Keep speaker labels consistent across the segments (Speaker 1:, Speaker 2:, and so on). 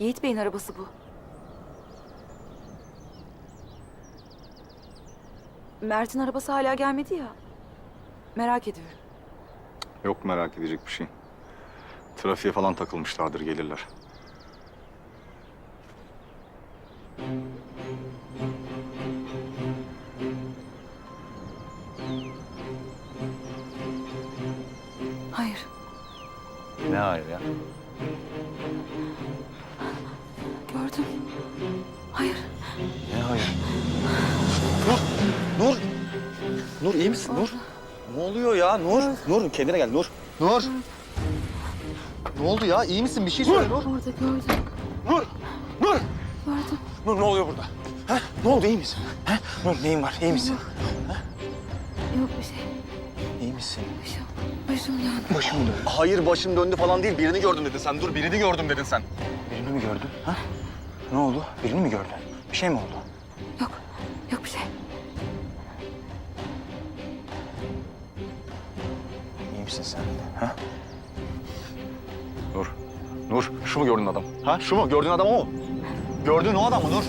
Speaker 1: Yiğit Bey'in arabası bu. Mert'in arabası hala gelmedi ya. Merak ediyorum.
Speaker 2: Yok merak edecek bir şey. Trafiğe falan takılmışlardır gelirler.
Speaker 1: Hayır.
Speaker 2: Ne hayır ya?
Speaker 1: Gördüm. Hayır.
Speaker 3: Ne hayır? Nur! Nur! Nur iyi misin Nur? Ne oluyor ya Nur? Nur kendine gel Nur. Nur! Ne oldu ya? İyi misin? Bir şey söyle Nur.
Speaker 1: Orada gördüm.
Speaker 3: Nur! Nur!
Speaker 1: Gördüm.
Speaker 3: Nur ne oluyor burada? Ha? Ne oldu? İyi misin? Ha? Nur neyin var? İyi misin?
Speaker 1: Yok bir şey.
Speaker 3: İyi misin?
Speaker 1: Başım. Başım yandı.
Speaker 3: Başım döndü. Hayır başım döndü falan değil. Birini gördüm dedin sen. Dur birini gördüm dedin sen. Birini mi gördün? Ha? Ne oldu? Birini mi gördün? Bir şey mi oldu?
Speaker 1: Yok. Yok bir şey.
Speaker 3: İyi misin sen? Ha? Nur. Nur. Şu mu gördün adam? Ha? Şu mu? Gördüğün adam o mu? Gördüğün o adam mı Nur?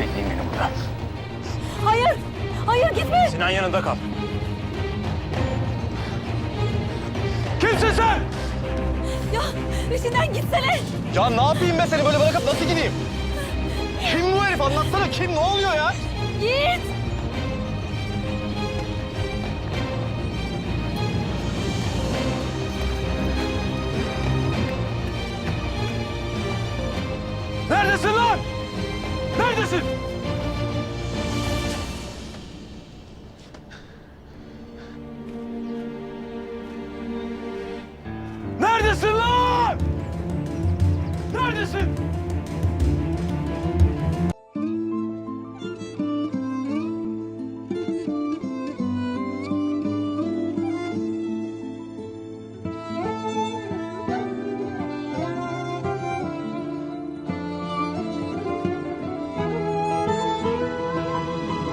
Speaker 3: Bekleyin beni burada.
Speaker 1: Hayır. Hayır gitme.
Speaker 3: Sinan yanında kal. Kimsin sen?
Speaker 1: Ya peşinden gitsene.
Speaker 3: Ya ne yapayım ben seni böyle bırakıp nasıl gideyim? Kim bu herif? Anlatsana kim? Ne oluyor ya?
Speaker 1: Yiğit.
Speaker 3: Neredesin lan? Neredesin? Neredesin lan? Neredesin?